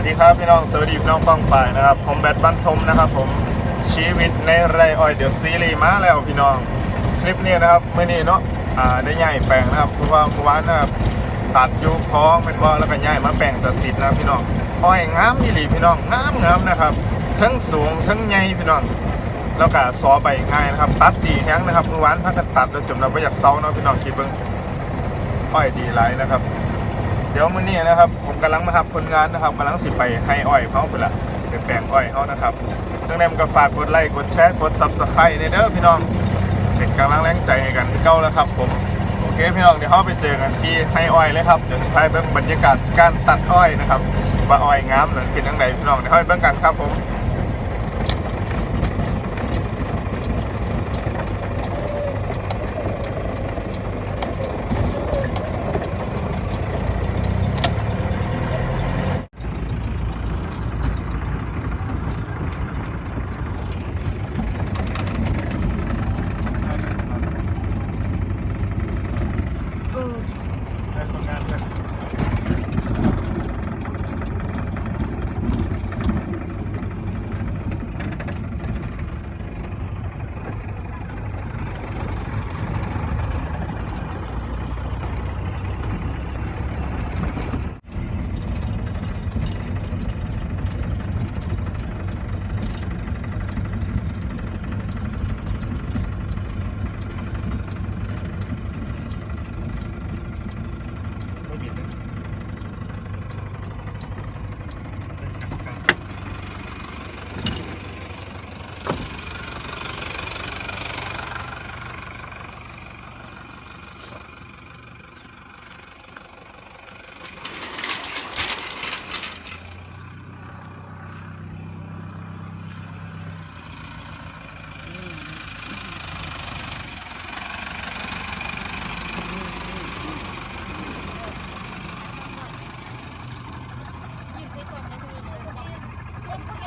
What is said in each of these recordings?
วัสดีครับพี่น้องสวัสดีพี่น้องป้องปายนะครับ ผมแบทบันทมนะครับผมชีวิตในไรอ้อยเดี๋ยวซีรีส์มาแล้วพี่น้อง คลิปนี้นะครับเมื่อนี้เนาะอ่าได้ย่ายแปลงนะครับเพราะว่าเมื่อวานนะครับตัดยุคล้องเป็นว่าแล้วก็ย่ายมาแปลงตัดสิทธ์นะพี่น้องอ้อยงามนี่หลีพี่น้องงามงามนะครับทั้งสูงทั้งใหญ่พี่น้องแล้วก็ซอใบง่ายนะครับ ตัดดีแห้งนะครับเมื่อวานพักกันตัดแล้วจนเราไม่อยากเซาเนาะพี่น้องคิดเบิ่งอ้อยดีไรนะครับ เดี๋ยวมื้อนี้นะครับผมกำลังมาทำผลงานนะครับกำลังสิไปให้อ้อยเขาไปละไปแปลงอ้อยเขานะครับจังนั้นก็ฝากกดไลค์กดแชร์กดซับสไครต์ในเด้อพี่น้องเป็นกำลังแรงใจให้กันที่เก้าแล้วครับ ผมโอเคพี่น้องเดี๋ยวเขาไปเจอกันที่ให้อ้อยเลยครับเดี๋ยวสิพาไปเบิ่งบรรยากาศการตัดอ้อยนะครับว่าอ้อยงามหรือเป็นยังไงพี่น้องเดี๋ยวเขาไปเบิ่งกันครับผม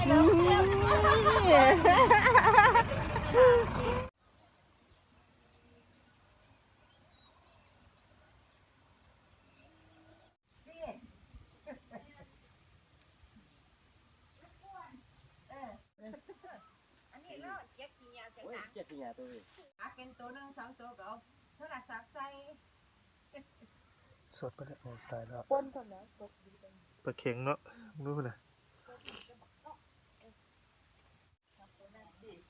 เราเก็บกี่ยาจังโอ้ยนะเจ็ดสิงหาตัวเองอาเป็นตัวหนึ่งสองตัวก็เอาโทรศัพท์ใส่สดก็ได้โอ้ตายแล้วป้นก่อนนะสดดีเลยปลาเข็งเนาะรู้นะดูแลดีนะ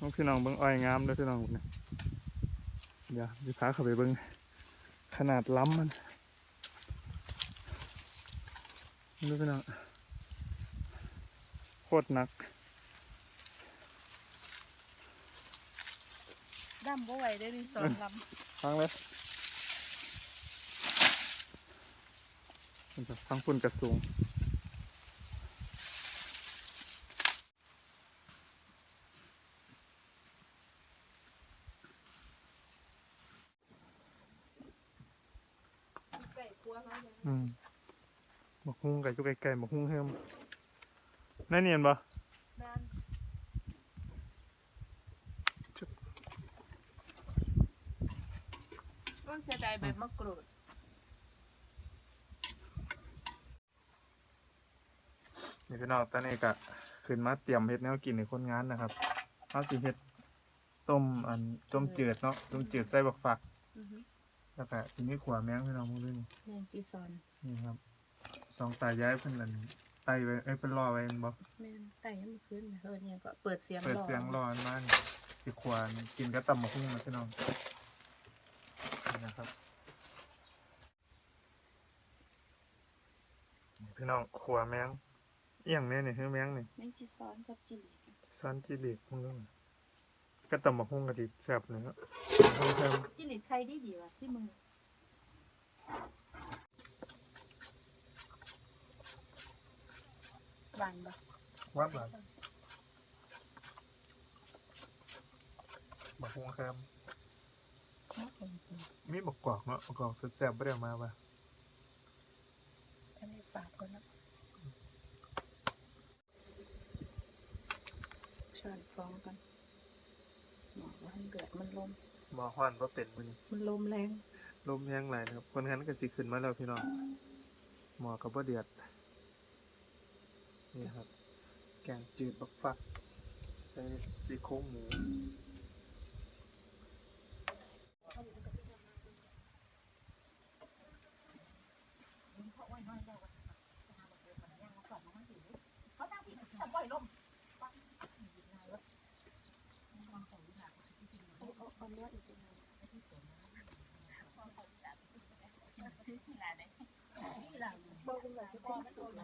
นาดแล้วก็แล้วกินแล้วเดี๋ยวน้องพี่น้องเบิ่งอ้อยงามเด้อพี่น้องเนี่ยเดี๋ยวสิพาเข้าไปเบิ่งขนาดล้ำมันดูพี่น้องโคตรหนักดำบ่ไหวได้มีสองลฟังเลยมันจะฟังฝุ่นกระสูงำไก่ครัวเขาเนี่ยอืมหมกหุ้งกับจุกไก่ๆหมกหุ้งเฮิมนั่นเนียนปะแม่นก็เสียดายใบมะกรูดนี่พี่น้องตอนนี้ก็ขึ้นมาเตรียมเฮ็ดแนวกินในคนงานนะครับเอาสิเฮ็ดต้มอันต้มจืดเนาะต้มจืดใส่บักฝักอือฮึ แล้วก็สิมีขวาแมงพี่น้องมึงด้วยนี่แมงจีซอนนี่ครับสองตายายเพิ่นนั่นไตไว้เอ้ยเพิ่นรอไว้แม่นบ่แม่นไต่ให้มันขึ้นเออเนี่ยก็เปิดเสียงเปิดรอเสียงรออันมานี่สิขวานกินกับตำบักหุ่งนะพี่น้องนี่นะครับนี่พี่น้องขวาแมงเอียงเนี่ยนี่คือแมงนี่แมงจีซอนกับจิลิซันจิลิกมึงดูหน่อยก็ตำบักหุ่งก็ดีแซ่บเลยครับเพิ่ม จิลิใครได้ดีวะสิมึงหวานบ่วัดหลังบักฮวงครับมีบักกอกเนาะบักกอกสุดแซ่บไม่ได้เอามาป่ะอันนี้ฝาดคนละช้อนฟองกันหมอกว่าให้เดือดมันลม หมอฮอนว่าเป็นมันมันลมแรง ลมแห้งไหลายนะครับคนนั้นก็สิขึ้นมาแล้วพี่น้องหมอกับว่าเดือดนี่ครับ แกงจืดบักฟัก ใส่ซี่โครงหมู เอาเนื้ออีกนิดนึงบอกคุณหลานจะเป็นสูตรไหน